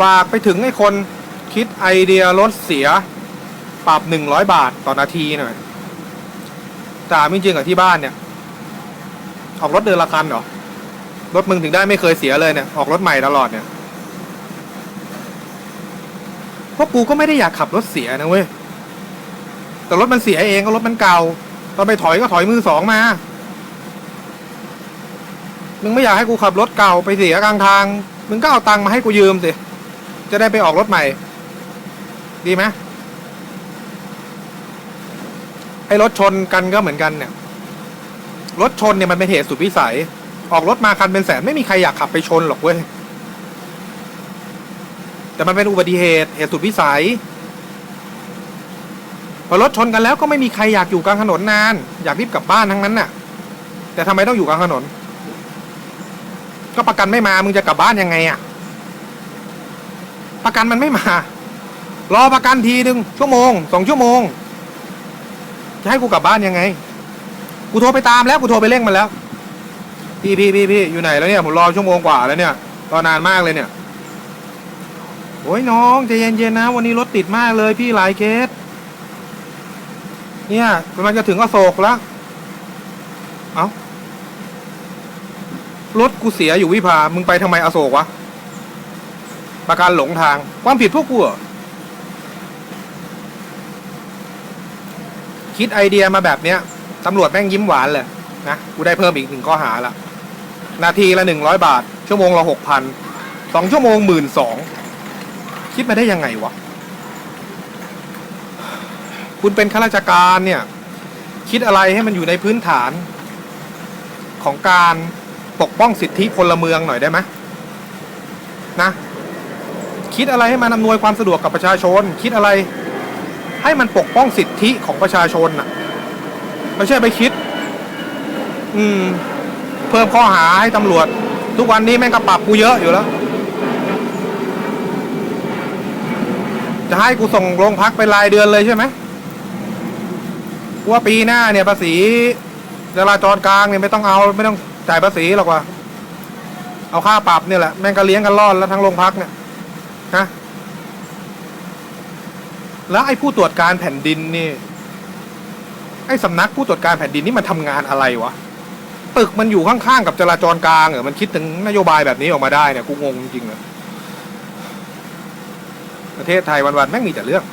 ฝากไปถึงไอ้คนคิดไอเดียรถเสีย ปรับหนึ่งร้อยบาทต่อนาทีหน่อยถามจริงๆกับที่บ้านเนี่ย ออกรถเดือนละคันเหรอ รถมึงถึงได้ไม่เคยเสียเลยเนี่ย ออกรถใหม่ตลอดเนี่ยเพราะกูก็ไม่ได้อยากขับรถเสียนะเว้ย แต่รถมันเสียเองก็รถมันเก่าตอนไปถอยก็ถอยมือสองมา มึงไม่อยากให้กูขับรถเก่าไปเสียกลางทาง มึงก็เอาตังค์มาให้กูยืมสิ จะได้ไปออกรถใหม่ ดีไหมไอ้รถชนกันก็เหมือนกันเนี่ย รถชนเนี่ยมันเป็นเหตุสุดวิสัย ออกรถมาคันเป็นแสนไม่มีใครอยากขับไปชนหรอกเว้ย แต่มันเป็นอุบัติเหตุเหตุสุดวิสัย พอรถชนกันแล้วก็ไม่มีใครอยากอยู่กลางถนนนาน อยากรีบกลับบ้านทั้งนั้นน่ะ แต่ทำไมต้องอยู่กลางถนน ก็ประกันไม่มา มึงจะกลับบ้านยังไงอะ ประกันมันไม่มา รอประกันทีหนึ่งชั่วโมงสองชั่วโมง จะให้กูกลับบ้านยังไง กูโทรไปตามแล้วกูโทรไปเร่งมันแล้ว พี่พี่พี่พี่อยู่ไหนแล้วเนี่ยผมรอชั่วโมงกว่าแล้วเนี่ยรอนานมากเลยเนี่ยโอ้ยน้องใจเย็นๆนะ วันนี้รถติดมากเลยพี่หลายเคส เนี่ยกำลังจะถึงอโศกแล้ว เอารถกูเสียอยู่วิภา มึงไปทำไมอโศกวะ ประกันหลงทางความผิดพวกกูเหรอคิดไอเดียมาแบบเนี้ยตำรวจแม่งยิ้มหวานเลยนะกูได้เพิ่มอีกหนึ่งข้อหาละนาทีละหนึ่งร้อยบาท ชั่วโมงละหกพันสองชั่วโมงหมื่นสองคิดมาได้ยังไงวะ คุณเป็นข้าราชการเนี่ย คิดอะไรให้มันอยู่ในพื้นฐานของการปกป้องสิทธิพลเมืองหน่อยได้ไหมนะ คิดอะไรให้มันอำนวยความสะดวกกับประชาชน คิดอะไรให้มันปกป้องสิทธิของประชาชนน่ะ ไม่ใช่ไปคิด อืม เพิ่มข้อหาให้ตำรวจ ทุกวันนี้แม่งก็ปรับกูเยอะอยู่แล้ว จะให้กูส่งโรงพักไปรายเดือนเลยใช่ไหมว่าปีหน้าเนี่ยภาษีจราจรกลางเนี่ยไม่ต้องเอาไม่ต้องจ่ายภาษีหรอกว่า เอาค่าปรับเนี่ยแหละแม่งก็เลี้ยงกันรอดแล้วทั้งโรงพักเนี่ย ฮะแล้วไอ้ผู้ตรวจการแผ่นดินนี่ ไอ้สำนักผู้ตรวจการแผ่นดินนี่มันทำงานอะไรวะตึกมันอยู่ข้างๆกับจราจรกลางเหรอมันคิดถึงนโยบายแบบนี้ออกมาได้เนี่ยกูงงจริงๆเลยประเทศไทยวันๆแม่งมีแต่เรื่อง